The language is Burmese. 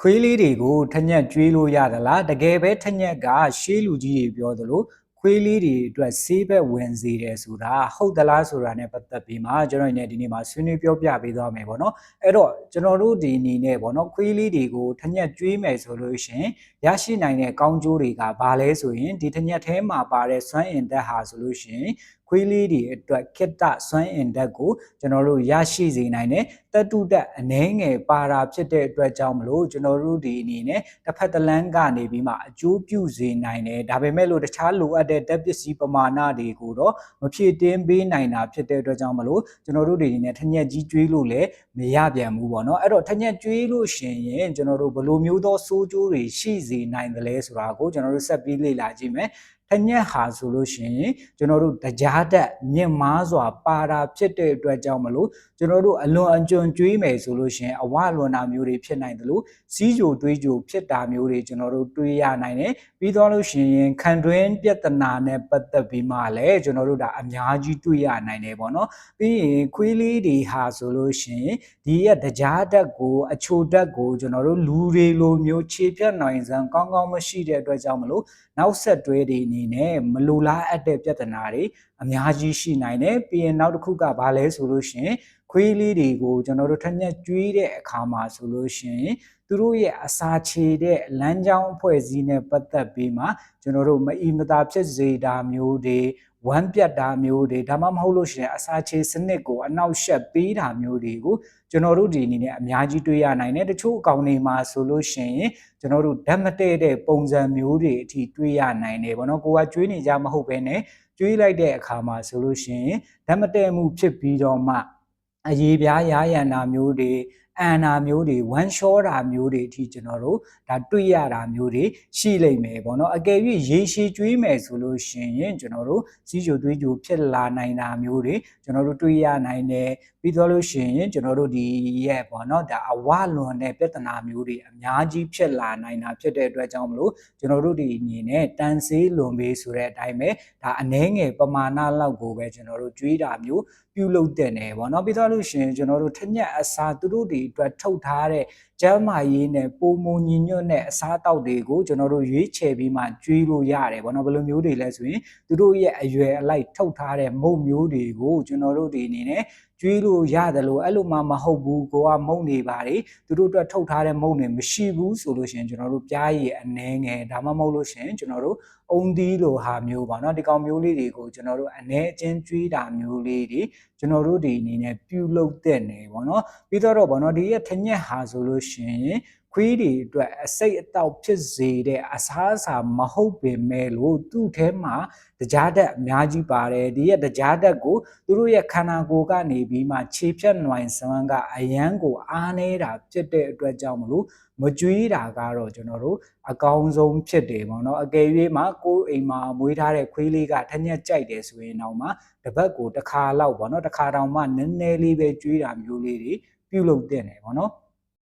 ခွေးလေးတွေကိုထညက်ကျွေးလို့ရသလားတကယ်ပဲထညက်ကရှေးလူကြီးတွေပြောသလိုခွေးလေးတွေအတွက်ဆေးဘက်ဝင်စေတယ်ဆိုတာဟုတ်သလားဆိုတာ ਨੇ ပတ်သက်ပြီးမှကျွန်တော်ဒီနေ့မှာဆွေးနွေးပြောပြပေးသွားမယ်ပေါ့နော်အဲ့တော့ကျွန်တော်တို့ဒီအနေနဲ့ပေါ့နော်ခွေးလေးတွေကိုထညက်ကျွေးမယ်ဆိုလို့ရှိရင်ရရှိနိုင်တဲ့ကောင်းကျိုးတွေကဘာလဲဆိုရင်ဒီထညက်ထဲမှာပါတဲ့စွမ်းအင်သက်ဟာဆိုလို့ရှိရင် ခွေးလေးတွေအတွက်ခိတ္တစွမ်းအင်ဓာတ်ကိုကျွန်တော်တို့ရရှိစေနိုင်တယ်တတုတအနှဲငယ်ပါတာဖြစ်တဲ့အတွက်ကြောင့်မလို့ကျွန်တော်တို့ဒီအနေနဲ့တစ်ဖက်တစ်လမ်းကနေပြီးမှအကျိုးပြုစေနိုင်တယ်ဒါပေမဲ့လို့တခြားလိုအပ်တဲ့ဓာတ်ပစ္စည်းပမာဏတွေကိုတော့မဖြည့်တင်းပေးနိုင်တာဖြစ်တဲ့အတွက်ကြောင့်မလို့ကျွန်တော်တို့ဒီအနေနဲ့ထညက်ကြီးကျွေးလို့လည်းမရပြန်ဘူးပေါ့နော်အဲ့တော့ထညက်ကျွေးလို့ရှင်ရင်ကျွန်တော်တို့ဘလိုမျိုးသောစိုးကျိုးတွေရှိစေနိုင်တယ်လဲဆိုတာကိုကျွန်တော်တို့ဆက်ပြီးလေ့လာကြည့်မယ် ထညက်ဟာဆိုလို့ရှိရင်ကျွန်တော်တို့တရားတက်မြင့်မားစွာပါတာဖြစ်တဲ့အတွက်ကြောင့်မလို့ကျွန်တော်တို့အလွန်အကျွံကျွေးမယ်ဆိုလို့ရှိရင်အဝလွန်တာမျိုးတွေဖြစ်နိုင်တယ်လို့စီးကြိုသွေးကြိုဖြစ်တာမျိုးတွေကျွန်တော်တို့တွေးရနိုင်တယ်ပြီးတော့လို့ရှိရင်ခံတွင်းပြဿနာနဲ့ပတ်သက်ပြီးမှလည်းကျွန်တော်တို့ဒါအများကြီးတွေးရနိုင်တယ်ပေါ့နော်ပြီးရင်ခွေးလေးတွေဟာဆိုလို့ရှိရင်ဒီရဲ့တရားတက်ကိုအချိုတက်ကိုကျွန်တော်တို့လူတွေလိုမျိုးခြေပြတ်နိုင်စံကောင်းကောင်းမရှိတဲ့အတွက်ကြောင့်မလို့နောက်ဆက်တွဲတွေအနေနဲ့မလိုလားအပ်တဲ့ပြဿနာတွေအများကြီးရှိနိုင်တယ်ပြီးရင်နောက်တစ်ခုကဘာလဲဆိုလို့ရှိရင်ခွေးလေးတွေကိုကျွန်တော်တို့ထက်ညက်ကျွေးတဲ့အခါမှာဆိုလို့ရှိရင်သူတို့ရဲ့အစာချေတဲ့လမ်းကြောင်းအဖွဲ့အစည်းနဲ့ပတ်သက်ပြီးမှကျွန်တော်တို့မအီမသာဖြစ်စေတာမျိုးတွေ ဝမ်းပြတ်တာမျိုးတွေဒါမှမဟုတ်လို့ရှိရင်အစာချေစနစ်ကိုအနောက်ရှက်ပေးတာမျိုးတွေကိုကျွန်တော်တို့ဒီအနေနဲ့အများကြီးတွေ့ရနိုင်တယ်တချို့အကောင်တွေမှာဆိုလို့ရှိရင်ကျွန်တော်တို့ဓာတ်မတည့်တဲ့ပုံစံမျိုးတွေအထိတွေ့ရနိုင်တယ်ပေါ့နော်ကိုကကျွေးနေကြမဟုတ်ဘဲနဲ့ကျွေးလိုက်တဲ့အခါမှာဆိုလို့ရှိရင်ဓာတ်မတည့်မှုဖြစ်ပြီးတော့မှအရေးပြားရရန်တာမျိုးတွေ အန်နာမျိုးတွေဝမ်းလျှောတာမျိုးတွေအထိကျွန်တော်တို့ဒါတွေ့ရတာမျိုးတွေရှိလိမ့်မယ်ပေါ့နော်အကယ်၍ရေရှည်ကျွေးမယ်ဆိုလို့ရှိရင်ကျွန်တော်တို့စီးကြိုသွေးကြိုဖြစ်လာနိုင်တာမျိုးတွေကျွန်တော်တို့တွေ့ရနိုင်တယ်ပြီးတော့လို့ရှိရင်ကျွန်တော်တို့ဒီရဲ့ပေါ့နော်ဒါအဝလွန်တဲ့ပြဿနာမျိုးတွေအများကြီးဖြစ်လာနိုင်တာဖြစ်တဲ့အတွက်ကြောင့်မလို့ကျွန်တော်တို့ဒီအနေနဲ့တန်ဆေးလွန်ပေးဆိုတဲ့အတိုင်းပဲဒါအနှဲငယ်ပမာဏလောက်ကိုပဲကျွန်တော်တို့ကျွေးတာမျိုးပြုလုပ်တဲ့နယ်ပေါ့နော်ပြီးတော့လို့ရှိရင်ကျွန်တော်တို့ထညက်အစာသူတို့ဒီအတွက်ထုတ်ထားတဲ့ကျန်းမာရေးနဲ့ပုံမညီညွတ်တဲ့အစားအသောက်တွေကိုကျွန်တော်တို့ရွေးချယ်ပြီးမှကျွေးလို့ရတယ်ပေါ့နော်ဘယ်လိုမျိုးတွေလဲဆိုရင်သူတို့ရဲ့အရွယ်အလိုက်ထုတ်ထားတဲ့မုတ်မျိုးတွေကိုကျွန်တော်တို့ဒီအနေနဲ့ ကျွေးလို့ရတယ်လို့အဲ့လိုမှမဟုတ်ဘူးကိုကမုံနေပါလေသူတို့အတွက်ထုတ်ထားတဲ့မုံတွေမရှိဘူးဆိုလို့ရှင်ကျွန်တော်တို့ပြားရည်အနှဲငယ်ဒါမှမဟုတ်လို့ရှင်ကျွန်တော်တို့အုံသီးလိုဟာမျိုးပေါ့နော်ဒီကောင်မျိုးလေးတွေကိုကျွန်တော်တို့အ ਨੇ အချင်းကျွေးတာမျိုးလေးတွေကျွန်တော်တို့ဒီအနေနဲ့ပြုလုပ်တဲ့နေပေါ့နော်ပြီးတော့ပေါ့နော်ဒီရဲ့ထညက်ဟာဆိုလို့ရှင် ခွေးတွေအတွက်အစိတ်အတောက်ဖြစ်စေတဲ့အစားအစာမဟုတ်ပင်မဲ့လို့သူ့ထဲမှာတရားဓာတ်အများကြီးပါတယ်ဒီရဲ့တရားဓာတ်ကိုသူတို့ရဲ့ခန္ဓာကိုယ်ကနေပြီးမှခြေဖြတ်နိုင်စွမ်းကအယမ်းကိုအားနေတာဖြစ်တဲ့အတွက်ကြောင့်မလို့မကြွေးတာကတော့ကျွန်တော်တို့အကောင်းဆုံးဖြစ်တယ်ပေါ့နော်အကယ်၍မှကိုယ်အိမ်မှာမွေးထားတဲ့ခွေးလေးကထညက်ကြိုက်တယ်ဆိုရင်တော့မှတစ်ပတ်ကိုတစ်ခါလောက်ပေါ့နော်တစ်ခါတောင်မှနည်းနည်းလေးပဲကြွေးတာမျိုးလေးတွေပြုလုပ်တဲ့နေပေါ့နော်